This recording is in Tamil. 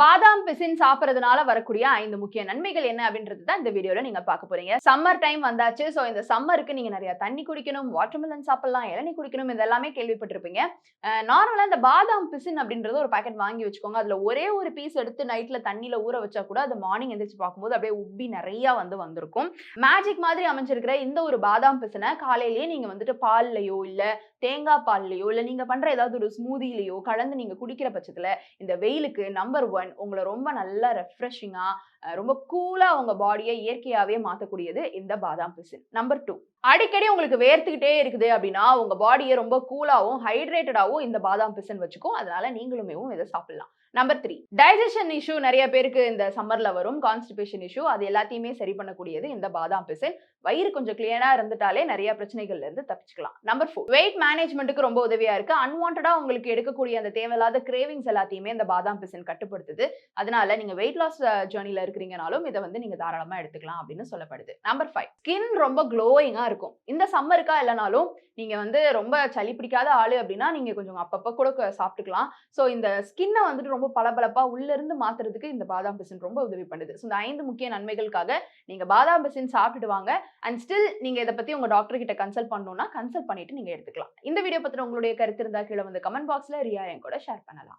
பாதாம் பிசின் சாப்பிட்றதுனால வரக்கூடிய ஐந்து முக்கிய நன்மைகள் என்ன அப்படின்றது தான் இந்த வீடியோவில் நீங்கள் பார்க்க போறீங்க. சம்மர் டைம் வந்தாச்சு. ஸோ இந்த சம்மருக்கு நீங்கள் நிறைய தண்ணி குடிக்கணும் வாட்டர்மெலன் சாப்பிடலாம் இளநீ குடிக்கணும் இதெல்லாமே கேள்விப்பட்டிருப்பீங்க. நார்மலாக இந்த பாதாம் பிசின் அப்படின்றது ஒரு பாக்கெட் வாங்கி வச்சுக்கோங்க. அதில் ஒரே ஒரு பீஸ் எடுத்து நைட்டில் தண்ணியில் ஊற வச்சா கூட அது மார்னிங் எந்திரிச்சு பார்க்கும்போது அப்படியே உப்பி நிறையா வந்து வந்திருக்கும். மேஜிக் மாதிரி அமைஞ்சிருக்கிற இந்த ஒரு பாதாம் பிசினை காலையிலேயே நீங்கள் வந்துட்டு பால்லையோ இல்லை தேங்காய் பால்லையோ இல்லை நீங்கள் பண்ணுற ஏதாவது ஒரு ஸ்மூதிலையோ கலந்து நீங்கள் குடிக்கிற பட்சத்தில் இந்த வெயிலுக்கு நம்பர் ஒன் உங்களை ரொம்ப நல்லா ரெஃப்ரெஷிங்கா ரொம்ப கூலா உங்க பாடியை இயற்கையாவே மாத்தக்கூடியது இந்த பாதாம் பிசின். நம்பர் டூ அடிக்கடி உங்களுக்கு வேர்த்துக்கிட்டே இருக்குது அப்படின்னா உங்க பாடியை ரொம்ப கூலாவும் ஹைட்ரேட்டடாவும் இந்த பாதாம் பிசின் வச்சுக்கும் அதனால நீங்களுமே இதை சாப்பிடலாம். நம்பர் த்ரீ டைஜஷன் இஷ்யூ நிறைய பேருக்கு இந்த சம்மர்ல வரும். கான்ஸ்டிபேஷன் இஷ்யூ அது எல்லாத்தையுமே சரி பண்ணக்கூடியது இந்த பாதாம் பிசின். வயிறு கொஞ்சம் கிளியரா இருந்துட்டாலே நிறைய பிரச்சனைகள்ல இருந்து தப்பிச்சுக்கலாம். நம்பர் ஃபோர் வெயிட் மேனேஜ்மெண்ட்டுக்கு ரொம்ப உதவியா இருக்கு. அன்வான்டா உங்களுக்கு எடுக்கக்கூடிய அந்த தேவையில்லாத கிரேவிங்ஸ் எல்லாத்தையுமே இந்த பாதாம் பிசின் கட்டுப்படுத்துது. அதனால நீங்க வெயிட் லாஸ் ஜேர்னில இருக்கிறீங்கனாலும் இதை வந்து நீங்க தாராளமா எடுத்துக்கலாம் அப்படின்னு சொல்லப்படுது. நம்பர் ஃபைவ் ஸ்கின் ரொம்ப க்ளோயிங்கா இருக்கும். இந்த சம்மருக்கா இல்லைனாலும் நீங்க வந்து ரொம்ப சளி பிடிக்காத ஆளு அப்படின்னா நீங்க கொஞ்சம் அப்பப்போ கூட சாப்பிட்டுக்கலாம். ஸோ இந்த ஸ்கின்னை வந்துட்டு ரொம்ப பளபளப்பா உள்ள இருந்து மாத்துறதுக்கு இந்த பாதாம் பிசின் ரொம்ப உதவி பண்ணுது. ஸோ இந்த ஐந்து முக்கிய நன்மைகளுக்காக நீங்க பாதாம் பிசின் சாப்பிட்டுட்டு வாங்க. அண்ட் ஸ்டில் நீங்க இதை பத்தி உங்க டாக்டர் கிட்ட கன்சல்ட் பண்ணணும்னா கன்சல்ட் பண்ணிட்டு நீங்க எடுத்துக்கலாம். இந்த வீடியோ பத்தின உங்களுடைய கருத்து இருந்தா கீழே வந்து கமெண்ட் பாக்ஸ்ல ரியா என் கூட ஷேர் பண்ணலாம்.